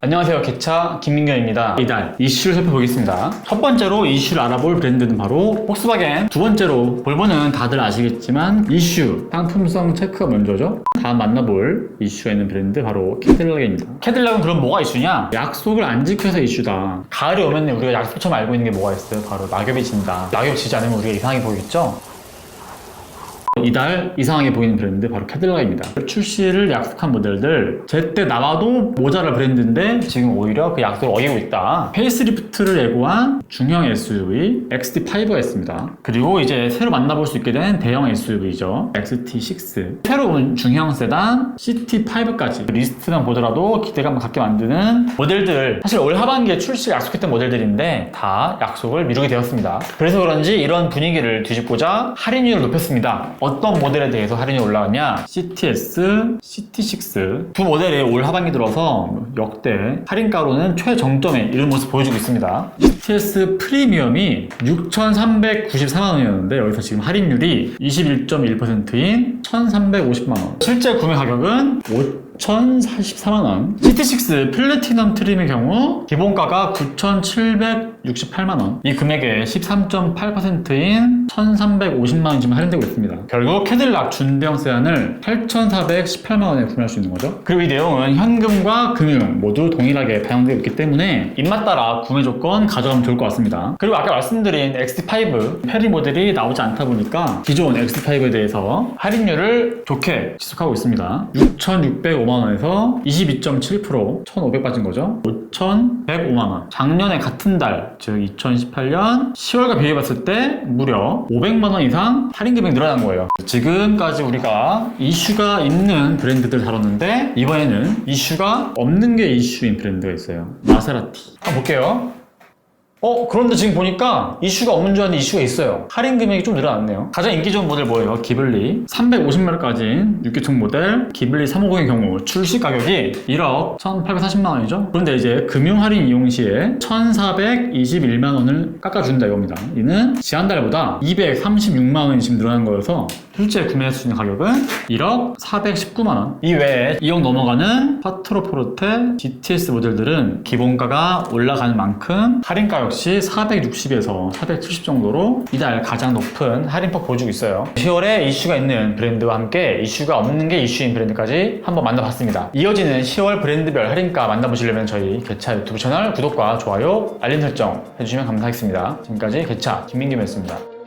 안녕하세요. 개차 김민경입니다. 이달 이슈를 살펴보겠습니다. 첫 번째로 이슈를 알아볼 브랜드는 바로 폭스바겐. 두 번째로 볼보는 다들 아시겠지만 이슈, 상품성 체크가 먼저죠. 다음 만나볼 이슈가 있는 브랜드 바로 캐딜락입니다. 캐딜락은 그럼 뭐가 이슈냐? 약속을 안 지켜서 이슈다. 가을이 오면 우리가 약속처럼 알고 있는 게 뭐가 있어요? 바로 낙엽이 진다. 낙엽 지지 않으면 우리가 이상하게 보이겠죠? 이달 이상하게 보이는 브랜드 바로 캐딜락입니다. 출시를 약속한 모델들 제때 나와도 모자랄 브랜드인데 지금 오히려 그 약속을 어기고 있다. 페이스리프트를 예고한 중형 SUV XT5가 있습니다. 그리고 이제 새로 만나볼 수 있게 된 대형 SUV죠. XT6 새로 운 중형 세단 CT5까지 리스트만 보더라도 기대감을 갖게 만드는 모델들 사실 올 하반기에 출시 약속했던 모델들인데 다 약속을 미루게 되었습니다. 그래서 그런지 이런 분위기를 뒤집고자 할인율을 높였습니다. 어떤 모델에 대해서 할인이 올라왔냐? CTS, CT6 두 모델이 올 하반기 들어서 역대 할인가로는 최정점에 이른 모습 보여주고 있습니다. CTS 프리미엄이 6,394만 원이었는데 여기서 지금 할인율이 21.1%인 1,350만 원. 실제 구매 가격은 5,044만 원. CT6 플래티넘 트림의 경우 기본가가 9,768만 원. 이 금액의 13.8%인 1,350만 원이 지금 할인되고 있습니다. 결국 캐딜락 준대형 세단을 8,418만 원에 구매할 수 있는 거죠. 그리고 이 내용은 현금과 금융 모두 동일하게 반영되어 있기 때문에 입맛 따라 구매 조건 가져가면 좋을 것 같습니다. 그리고 아까 말씀드린 XT5 페리 모델이 나오지 않다 보니까 기존 XT5에 대해서 할인율을 좋게 지속하고 있습니다. 6,605만 원에서 22.7% 1,500 빠진 거죠. 5,105만 원. 작년에 같은 달, 즉 2018년 10월과 비교해봤을 때 무려 500만 원 이상 할인 금액 늘어난 거예요. 지금까지 우리가 이슈가 있는 브랜드들 다뤘는데 이번에는 이슈가 없는 게 이슈인 브랜드가 있어요. 마세라티. 한번 볼게요. 어, 그런데 지금 보니까 이슈가 없는 줄 알았는데 이슈가 있어요. 할인 금액이 좀 늘어났네요. 가장 인기 좋은 모델 뭐예요? 기블리. 350마력까지 6기통 모델 기블리 350의 경우 출시 가격이 1억 1,840만 원이죠. 그런데 이제 금융 할인 이용 시에 1,421만 원을 깎아준다 이겁니다. 이는 지난달보다 236만 원이 지금 늘어난 거여서 실제 구매할 수 있는 가격은 1억 419만 원. 이 외에 2억 넘어가는 파트로 포르테 GTS 모델들은 기본가가 올라가는 만큼 할인가 역시 460에서 470 정도로 이달 가장 높은 할인폭 보여주고 있어요. 10월에 이슈가 있는 브랜드와 함께 이슈가 없는 게 이슈인 브랜드까지 한번 만나봤습니다. 이어지는 10월 브랜드별 할인가 만나보시려면 저희 개차 유튜브 채널 구독과 좋아요, 알림 설정 해주시면 감사하겠습니다. 지금까지 개차 김민규였습니다.